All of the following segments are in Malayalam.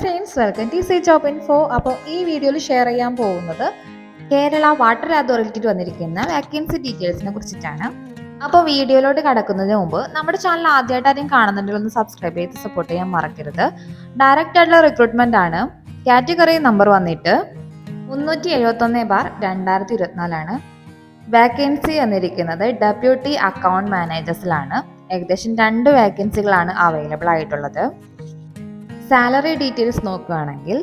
Friends welcome T C job info അപ്പോൾ ഈ വീഡിയോയിൽ ഷെയർ ചെയ്യാൻ പോകുന്നത് കേരള വാട്ടർ അതോറിറ്റിയിൽ വന്നിരിക്കുന്ന വാക്കൻസി ഡീറ്റെയിൽസിനെ കുറിച്ചിട്ടാണ്. അപ്പോൾ വീഡിയോയിലോട്ട് കടക്കുന്നതിന് മുമ്പ് നമ്മുടെ ചാനൽ ആദ്യമായിട്ട് ആരെയും കാണുന്നുണ്ടെങ്കിൽ ഒന്ന് സബ്സ്ക്രൈബ് ചെയ്ത് സപ്പോർട്ട് ചെയ്യാൻ മറക്കരുത്. ഡയറക്റ്റ് ആയിട്ടുള്ള റിക്രൂട്ട്മെന്റ് ആണ്. കാറ്റഗറി നമ്പർ വന്നിട്ട് മുന്നൂറ്റി എഴുപത്തൊന്ന് ബാർ രണ്ടായിരത്തി ഇരുപത്തിനാലാണ് വാക്കൻസി വന്നിരിക്കുന്നത് ഡെപ്യൂട്ടി അക്കൗണ്ട് മാനേജേഴ്സിലാണ് ഏകദേശം രണ്ട് വാക്കൻസികളാണ് അവൈലബിൾ ആയിട്ടുള്ളത്. സാലറി ഡീറ്റെയിൽസ് നോക്കുകയാണെങ്കിൽ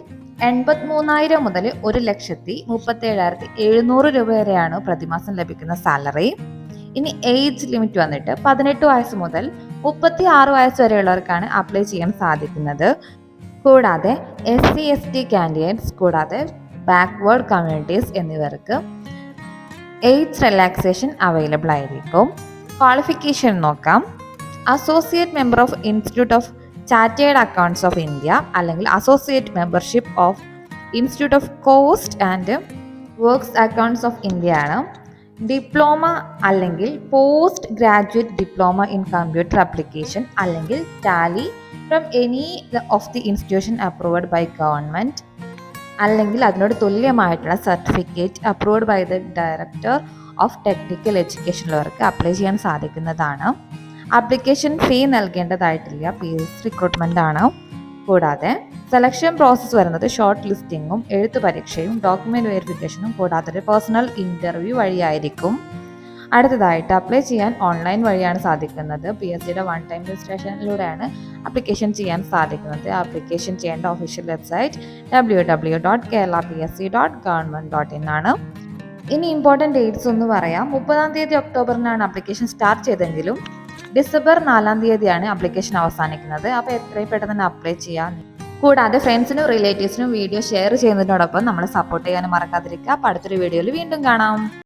എൺപത്തി മൂന്നായിരം മുതൽ ഒരു ലക്ഷത്തി മുപ്പത്തി ഏഴായിരത്തി എഴുന്നൂറ് രൂപ വരെയാണ് പ്രതിമാസം ലഭിക്കുന്ന സാലറി. ഇനി ഏജ് ലിമിറ്റ് വന്നിട്ട് പതിനെട്ട് വയസ്സ് മുതൽ മുപ്പത്തി ആറ് വയസ്സ് വരെയുള്ളവർക്കാണ് അപ്ലൈ ചെയ്യാൻ സാധിക്കുന്നത്. കൂടാതെ S C S T candidates കൂടാതെ ബാക്ക്വേർഡ് കമ്മ്യൂണിറ്റീസ് എന്നിവർക്ക് ഏജ് റിലാക്സേഷൻ അവൈലബിൾ ആയിരിക്കും. ക്വാളിഫിക്കേഷൻ നോക്കാം. Associate member of institute of chartered accounts of India അല്ലെങ്കിൽ associate membership of institute of cost and works accounts of India ആണ്. ഡിപ്ലോമ അല്ലെങ്കിൽ post graduate diploma in computer application അല്ലെങ്കിൽ tally from any of the institution approved by government അല്ലെങ്കിൽ അതിനോട് തുല്യമായിട്ടുള്ള certificate approved by the director of technical എഡ്യൂക്കേഷനുള്ളവർക്ക് apply ചെയ്യാൻ സാധിക്കുന്നതാണ്. ആപ്ലിക്കേഷൻ ഫീ നൽകേണ്ടതായിട്ടില്ല. പി എസ് റിക്രൂട്ട്മെന്റ് ആണ്. കൂടാതെ സെലക്ഷൻ പ്രോസസ്സ് വരുന്നത് ഷോർട്ട് ലിസ്റ്റിങ്ങും എഴുത്ത് പരീക്ഷയും ഡോക്യുമെന്റ് വെരിഫിക്കേഷനും കൂടാതെ ഒരു പേഴ്സണൽ ഇന്റർവ്യൂ വഴിയായിരിക്കും. അടുത്തതായിട്ട് അപ്ലൈ ചെയ്യാൻ ഓൺലൈൻ വഴിയാണ് സാധിക്കുന്നത്. പി എസ് സിയുടെ വൺ ടൈം രജിസ്ട്രേഷനിലൂടെയാണ് അപ്ലിക്കേഷൻ ചെയ്യാൻ സാധിക്കുന്നത്. അപ്ലിക്കേഷൻ ചെയ്യേണ്ട official website W W dot Kerala P S C dot government dot in ആണ്. ഇനി ഇമ്പോർട്ടന്റ് ഡേറ്റ്സ് ഒന്ന് പറയാം. മുപ്പതാം തീയതി ഒക്ടോബറിനാണ് അപ്ലിക്കേഷൻ സ്റ്റാർട്ട് ചെയ്തെങ്കിലും ഡിസംബർ നാലാം തീയതിയാണ് അപ്ലിക്കേഷൻ അവസാനിക്കുന്നത്. അപ്പോൾ എത്രയും പെട്ടെന്ന് തന്നെ അപ്ലൈ ചെയ്യാം. കൂടാതെ ഫ്രണ്ട്സിനും റിലേറ്റീവ്സിനും വീഡിയോ ഷെയർ ചെയ്യുന്നതിനോടൊപ്പം നമ്മളെ സപ്പോർട്ട് ചെയ്യാനും മറക്കാതിരിക്കുക. അപ്പോൾ അടുത്തൊരു വീഡിയോയിൽ വീണ്ടും കാണാം.